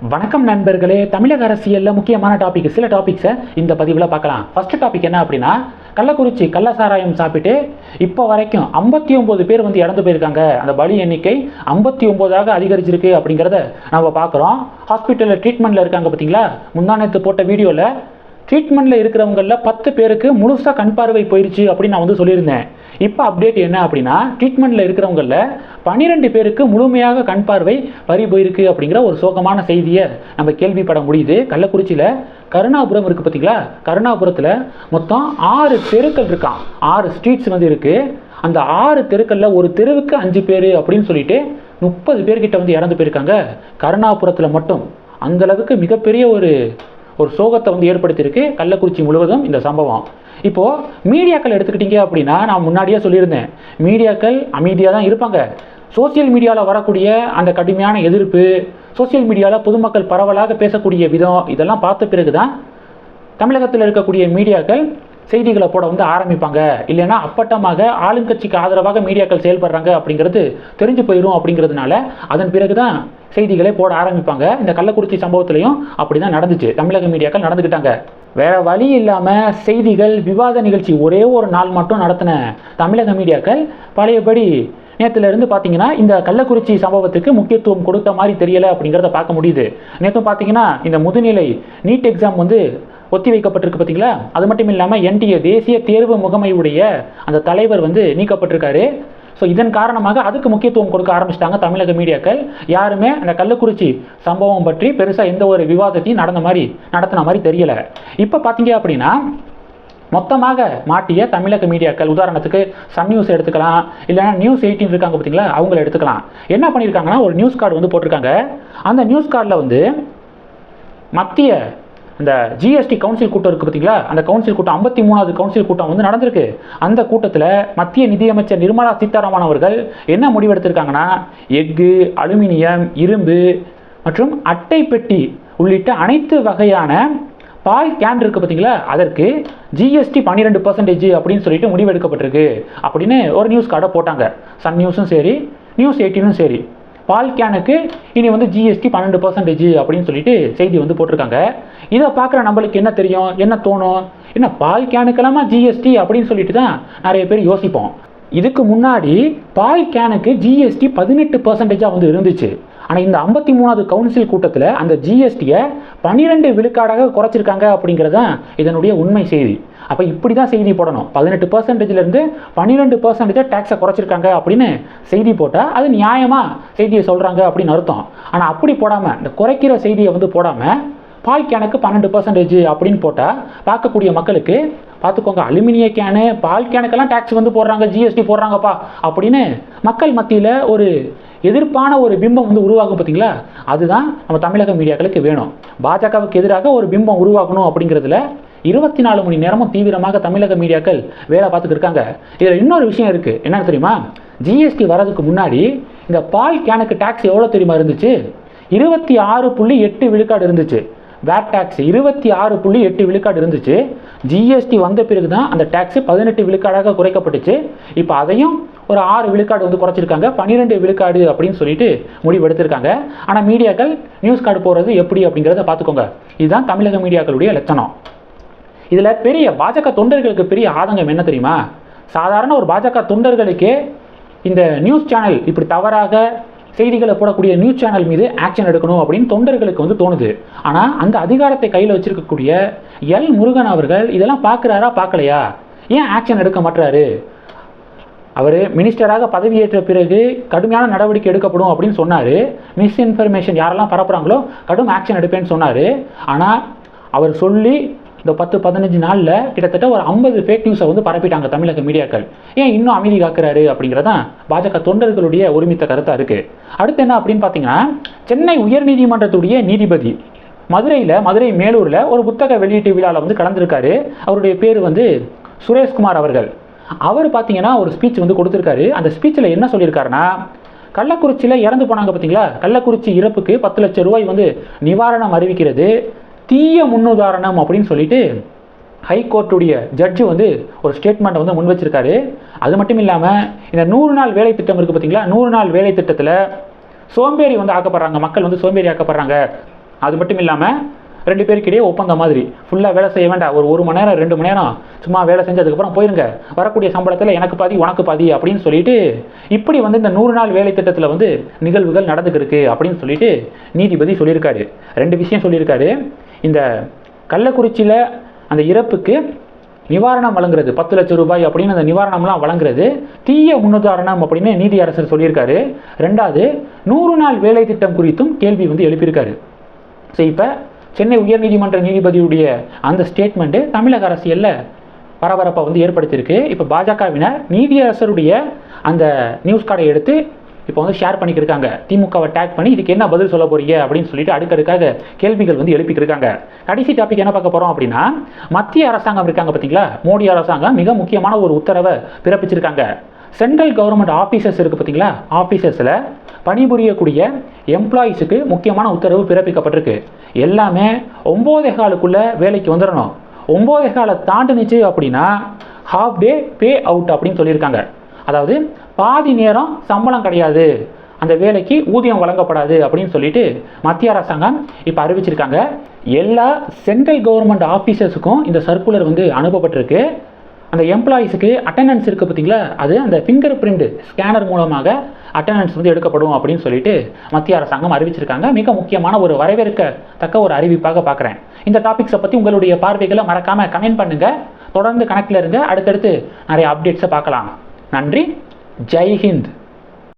வணக்கம் நண்பர்களே. தமிழக அரசியலில் முக்கியமான டாபிக் சில டாபிக்ஸை இந்த பதிவில் பார்க்கலாம். ஃபர்ஸ்ட் டாபிக் என்ன அப்படின்னா கள்ளக்குறிச்சி கள்ள சாராயம் சாப்பிட்டு இப்போ வரைக்கும் ஐம்பத்தி ஒம்பது பேர் வந்து இறந்து போயிருக்காங்க. அந்த பலி எண்ணிக்கை ஐம்பத்தி ஒம்போதாக அதிகரிச்சிருக்கு அப்படிங்கிறத நம்ம பார்க்குறோம். ஹாஸ்பிட்டலில் ட்ரீட்மெண்ட்டில் இருக்காங்க பார்த்தீங்களா முந்தானத்து போட்ட வீடியோவில் ட்ரீட்மெண்ட்டில் இருக்கிறவங்களில் பத்து பேருக்கு முழுசாக கண் பார்வை போயிடுச்சு அப்படின்னு நான் வந்து சொல்லியிருந்தேன். இப்போ அப்டேட் என்ன அப்படின்னா ட்ரீட்மெண்ட்டில் இருக்கிறவங்களில் பன்னிரெண்டு பேருக்கு முழுமையாக கண் பார்வை பறி போயிருக்கு அப்படிங்கிற ஒரு சோகமான செய்தியை நம்ம கேள்விப்பட முடியுது. கள்ளக்குறிச்சியில் கருணாபுரம் இருக்குது பார்த்தீங்களா கருணாபுரத்தில் மொத்தம் ஆறு தெருக்கள் இருக்கான் ஆறு ஸ்ட்ரீட்ஸ் வந்து இருக்குது அந்த ஆறு தெருக்களில் ஒரு தெருவுக்கு அஞ்சு பேர் அப்படின்னு சொல்லிட்டு முப்பது பேர்கிட்ட வந்து இறந்து போயிருக்காங்க. கருணாபுரத்தில் மட்டும். அந்தளவுக்கு மிகப்பெரிய ஒரு ஒரு சோகத்தை வந்து ஏற்படுத்தியிருக்கு. கள்ளக்குறிச்சி முழுவதும் இந்த சம்பவம். இப்போது மீடியாக்கள் எடுத்துக்கிட்டீங்க அப்படின்னா நான் முன்னாடியே சொல்லியிருந்தேன். மீடியாக்கள் அமைதியாக தான் இருப்பாங்க. சோசியல் மீடியாவில் வரக்கூடிய அந்த கடுமையான எதிர்ப்பு சோசியல் மீடியாவில் பொதுமக்கள் பரவலாக பேசக்கூடிய விதம் இதெல்லாம் பார்த்த பிறகு தான் தமிழகத்தில் இருக்கக்கூடிய மீடியாக்கள் செய்திகளை போட வந்து ஆரம்பிப்பாங்க. இல்லைன்னா அப்பட்டமாக ஆளுங்கட்சிக்கு ஆதரவாக மீடியாக்கள் செயல்படுறாங்க அப்படிங்கிறது தெரிஞ்சு போயிடும் அப்படிங்கிறதுனால அதன் பிறகு தான் செய்திகளே போட ஆரம்பிப்பாங்க. இந்த கள்ளக்குறிச்சி சம்பவத்திலையும் அப்படி தான் நடந்துச்சு. தமிழக மீடியாக்கள் நடந்துக்கிட்டாங்க வேற வழி இல்லாமல் செய்திகள் விவாத நிகழ்ச்சி ஒரே ஒரு நாள் மட்டும் நடத்தின தமிழக மீடியாக்கள் பழையபடி நேற்றுலேருந்து பார்த்தீங்கன்னா இந்த கள்ளக்குறிச்சி சம்பவத்துக்கு முக்கியத்துவம் கொடுத்த மாதிரி தெரியலை அப்படிங்கிறத பார்க்க முடியுது. நேற்றும் பார்த்தீங்கன்னா இந்த முதுநிலை நீட் எக்ஸாம் வந்து ஒத்தி வைக்கப்பட்டிருக்கு பார்த்தீங்களா? அது மட்டும் இல்லாமல் என்டிஏ தேசிய தேர்வு முகமையுடைய அந்த தலைவர் வந்து நீக்கப்பட்டிருக்காரு. ஸோ இதன் காரணமாக அதுக்கு முக்கியத்துவம் கொடுக்க ஆரம்பிச்சிட்டாங்க தமிழக மீடியாக்கள். யாருமே அந்த கள்ளக்குறிச்சி சம்பவம் பற்றி பெருசாக எந்த ஒரு விவாதத்தையும் நடந்த மாதிரி நடத்தின மாதிரி தெரியலை. இப்போ பார்த்தீங்க அப்படின்னா மொத்தமாக மாட்டிய தமிழக மீடியாக்கள் உதாரணத்துக்கு சன் நியூஸ் எடுத்துக்கலாம் இல்லைனா நியூஸ் எயிட்டின் இருக்காங்க பார்த்தீங்களா? அவங்கள எடுத்துக்கலாம். என்ன பண்ணியிருக்காங்கன்னா ஒரு நியூஸ் கார்டு வந்து போட்டிருக்காங்க. அந்த நியூஸ் கார்டில் வந்து மத்திய இந்த ஜிஎஸ்டி கவுன்சில் கூட்டம் இருக்குது பார்த்தீங்களா அந்த கவுன்சில் கூட்டம் ஐம்பத்தி மூணாவது கவுன்சில் கூட்டம் வந்து நடந்திருக்கு. அந்த கூட்டத்தில் மத்திய நிதியமைச்சர் நிர்மலா சீதாராமன் அவர்கள் என்ன முடிவெடுத்திருக்காங்கன்னா எஃகு அலுமினியம் இரும்பு மற்றும் அட்டை பெட்டி உள்ளிட்ட அனைத்து வகையான பால் கேன் இருக்குது பார்த்தீங்களா அதற்கு ஜிஎஸ்டி பன்னிரெண்டு பர்சன்டேஜ் அப்படின்னு சொல்லிட்டு முடிவெடுக்கப்பட்டிருக்கு. அப்படின்னு ஒரு நியூஸ் கார்டை போட்டாங்க. சன் நியூஸும் சரி நியூஸ் எயிட்டீனும் சரி. பால் கேனுக்கு இனி வந்து ஜிஎஸ்டி பன்னெண்டு பர்சன்டேஜ் அப்படின்னு சொல்லிட்டு செய்தி வந்து போட்டிருக்காங்க. இதை பார்க்குற நம்மளுக்கு என்ன தெரியும்? என்ன தோணும்? என்ன பால் கேனுக்கெல்லாமா ஜிஎஸ்டி அப்படின்னு சொல்லிட்டு தான் நிறைய பேர் யோசிப்போம். இதுக்கு முன்னாடி பால் கேனுக்கு ஜிஎஸ்டி பதினெட்டு பர்சன்டேஜாக வந்து இருந்துச்சு. ஆனால் இந்த ஐம்பத்தி மூணாவது கவுன்சில் கூட்டத்தில் அந்த ஜிஎஸ்டியை பன்னிரெண்டு விழுக்காடாக குறைச்சிருக்காங்க அப்படிங்கிறது தான் இதனுடைய உண்மை செய்தி. அப்போ இப்படி தான் செய்தி போடணும். பதினெட்டு பர்சன்டேஜ்லேருந்து பன்னிரெண்டு பர்சன்டேஜாக டேக்ஸை குறைச்சிருக்காங்க அப்படின்னு செய்தி போட்டால் அது நியாயமாக செய்தியை சொல்கிறாங்க அப்படின்னு அர்த்தம். ஆனால் அப்படி போடாமல் இந்த குறைக்கிற செய்தியை வந்து போடாமல் பால் கேனுக்கு பன்னெண்டு பர்சன்டேஜ் அப்படின்னு போட்டால் பார்க்கக்கூடிய மக்களுக்கு பார்த்துக்கோங்க அலுமினிய கேனு பால் கேனுக்கெல்லாம் டேக்ஸ் வந்து போடுறாங்க ஜிஎஸ்டி போடுறாங்கப்பா. அப்படின்னு மக்கள் மத்தியில் ஒரு எதிர்ப்பான ஒரு பிம்பம் வந்து உருவாகும் பார்த்தீங்களா? அதுதான் நம்ம தமிழக மீடியாக்களுக்கு வேணும். பாஜகவுக்கு எதிராக ஒரு பிம்பம் உருவாக்கணும் அப்படிங்கிறதுல இருபத்தி நாலு மணி நேரமும் தீவிரமாக தமிழக மீடியாக்கள் வேலை பார்த்துட்டு இருக்காங்க. இதில் இன்னொரு விஷயம் இருக்குது என்னன்னு தெரியுமா? ஜிஎஸ்டி வரதுக்கு முன்னாடி இந்த பால் கேனுக்கு டேக்ஸ் எவ்வளோ தெரியுமா இருந்துச்சு? இருபத்தி ஆறு புள்ளி எட்டு விழுக்காடு இருந்துச்சு. வேட் டேக்ஸ் இருபத்தி ஆறு புள்ளி எட்டு விழுக்காடு இருந்துச்சு. ஜிஎஸ்டி வந்த பிறகு தான் அந்த டேக்ஸ் பதினெட்டு விழுக்காடாக குறைக்கப்பட்டுச்சு. இப்போ அதையும் ஒரு ஆறு விழுக்காடு வந்து குறைச்சிருக்காங்க. பன்னிரெண்டு விழுக்காடு அப்படின்னு சொல்லிட்டு முடிவு எடுத்திருக்காங்க. ஆனால் மீடியாக்கள் நியூஸ் கார்டு போகிறது எப்படி அப்படிங்கிறத பார்த்துக்கோங்க. இதுதான் தமிழக மீடியாக்களுடைய லட்சணம். இதில் பெரிய பாஜக தொண்டர்களுக்கு பெரிய ஆதங்கம் என்ன தெரியுமா? சாதாரண ஒரு பாஜக தொண்டர்களுக்கே இந்த நியூஸ் சேனல் இப்படி தவறாக செய்திகளை போடக்கூடிய நியூஸ் சேனல் மீது ஆக்ஷன் எடுக்கணும் அப்படின்னு தொண்டர்களுக்கு வந்து தோணுது. ஆனால் அந்த அதிகாரத்தை கையில் வச்சிருக்கக்கூடிய எல் முருகன் அவர்கள் இதெல்லாம் பார்க்குறாரா பார்க்கலையா ஏன் ஆக்ஷன் எடுக்க மாட்டுறாரு அவர் மினிஸ்டராக பதவியேற்ற பிறகு கடுமையான நடவடிக்கை எடுக்கப்படும் அப்படின்னு சொன்னார். மிஸ்இன்ஃபர்மேஷன் யாரெல்லாம் பரப்புகிறாங்களோ கடும் ஆக்ஷன் எடுப்பேன்னு சொன்னார். ஆனால் அவர் சொல்லி இந்த பத்து பதினஞ்சு நாளில் கிட்டத்தட்ட ஒரு ஐம்பது ஃபேக் நியூஸை வந்து பரப்பிட்டாங்க தமிழக மீடியாக்கள். ஏன் இன்னும் அமைதி காக்கிறாரு அப்படிங்கிறதான் பாஜக தொண்டர்களுடைய ஒருமித்த கருத்தாக இருக்குது அடுத்து என்ன அப்படின்னு பார்த்தீங்கன்னா சென்னை உயர்நீதிமன்றத்துடைய நீதிபதி மதுரையில் மதுரை மேலூரில் ஒரு புத்தக வெளியீட்டு விழாவில் வந்து கலந்துருக்காரு. அவருடைய பேர் வந்து சுரேஷ்குமார் அவர்கள். அவர் பார்த்தீங்கன்னா ஒரு ஸ்பீச் வந்து கொடுத்துருக்காரு. அந்த ஸ்பீச்சில் என்ன சொல்லியிருக்காருன்னா கள்ளக்குறிச்சியில் இறந்து போனாங்க பார்த்தீங்களா கள்ளக்குறிச்சி இறப்புக்கு பத்து லட்சம் ரூபாய் வந்து நிவாரணம் அறிவிக்கிறது. தீய முன்னுதாரணம் அப்படின்னு சொல்லிட்டு ஹைகோர்ட்டுடைய ஜட்ஜு வந்து ஒரு ஸ்டேட்மெண்ட்டை வந்து முன் வச்சிருக்காரு. அது மட்டும் இல்லாமல் இந்த நூறு நாள் வேலை திட்டம் இருக்குது பார்த்தீங்களா நூறு நாள் வேலை திட்டத்தில் சோம்பேறி வந்து ஆக்கப்படுறாங்க. மக்கள் வந்து சோம்பேறி ஆக்கப்படுறாங்க. அது மட்டும் இல்லாமல் ரெண்டு பேருக்கிடையே ஒப்பந்தம் மாதிரி. ஃபுல்லாக வேலை செய்ய வேண்டாம். ஒரு ஒரு மணி நேரம் ரெண்டு மணி நேரம் சும்மா வேலை செஞ்சதுக்கப்புறம் போயிருங்க. வரக்கூடிய சம்பளத்தில் எனக்கு பாதி உனக்கு பாதி அப்படின்னு சொல்லிட்டு இப்படி வந்து இந்த நூறு நாள் வேலை திட்டத்தில் வந்து நிகழ்வுகள் நடந்துக்கிருக்கு அப்படின்னு சொல்லிட்டு நீதிபதி சொல்லியிருக்காரு. ரெண்டு விஷயம் சொல்லியிருக்காரு. இந்த கள்ளக்குறிச்சியில் அந்த இறப்புக்கு நிவாரணம் வழங்குறது. பத்து லட்சம் ரூபாய் அப்படின்னு அந்த நிவாரணம்லாம் வழங்குறது. தீய முன்னுதாரணம் அப்படின்னு நீதியரசர் சொல்லியிருக்காரு. ரெண்டாவது நூறு நாள் வேலை திட்டம் குறித்தும் கேள்வி வந்து எழுப்பியிருக்காரு. ஸோ இப்போ சென்னை உயர்நீதிமன்ற நீதிபதியுடைய அந்த ஸ்டேட்மெண்ட்டு தமிழக அரசியலில் பரபரப்பை வந்து ஏற்படுத்தியிருக்கு. இப்போ பாஜகவினர் நீதியரசருடைய அந்த நியூஸ் கார்டை எடுத்து இப்போ வந்து ஷேர் பண்ணிக்கிருக்காங்க. திமுகவை டேக் பண்ணி இதுக்கு என்ன பதில் சொல்ல போறீங்க? அப்படின்னு சொல்லிட்டு அடுக்கடுக்காக கேள்விகள் வந்து எழுப்பிக்கிருக்காங்க. கடைசி டாபிக் என்ன பார்க்க போகிறோம் அப்படின்னா மத்திய அரசாங்கம் இருக்காங்க பார்த்தீங்களா? மோடி அரசாங்கம் மிக முக்கியமான ஒரு உத்தரவை பிறப்பிச்சிருக்காங்க. சென்ட்ரல் கவர்மெண்ட் ஆஃபீஸர்ஸ் இருக்குது பார்த்தீங்களா? ஆஃபீஸர்ஸில் பணிபுரியக்கூடிய எம்ப்ளாயீஸுக்கு முக்கியமான உத்தரவு பிறப்பிக்கப்பட்டிருக்கு. எல்லாமே ஒம்போதே காலுக்குள்ளே வேலைக்கு வந்துடணும் ஒம்போதே காலை தாண்டுனுச்சு அப்படின்னா ஹாஃப் டே பே அவுட் அப்படின்னு சொல்லியிருக்காங்க. அதாவது பாதி நேரம் சம்பளம் கிடையாது. அந்த வேலைக்கு ஊதியம் வழங்கப்படாது அப்படின்னு சொல்லிட்டு மத்திய அரசாங்கம் இப்போ அறிவிச்சிருக்காங்க. எல்லா சென்ட்ரல் கவர்மெண்ட் ஆஃபீஸர்ஸுக்கும் இந்த சர்க்குலர் வந்து அனுப்பப்பட்டிருக்கு. அந்த எம்ப்ளாயீஸுக்கு அட்டெண்டன்ஸ் இருக்குது பார்த்தீங்களா அது அந்த ஃபிங்கர் பிரிண்ட் ஸ்கேனர் மூலமாக அட்டண்டன்ஸ் வந்து எடுக்கப்படும் அப்படின்னு சொல்லிட்டு மத்திய அரசாங்கம் அறிவிச்சிருக்காங்க. மிக முக்கியமான ஒரு வரவேற்கத்தக்க ஒரு அறிவிப்பாக பார்க்குறேன் இந்த டாபிக்ஸை பற்றி உங்களுடைய பார்வைகளை மறக்காமல் கமெண்ட் பண்ணுங்கள் தொடர்ந்து கணக்கில் இருங்க. அடுத்தடுத்து நிறைய அப்டேட்ஸை பார்க்கலாம். நன்றி. जय हिंद।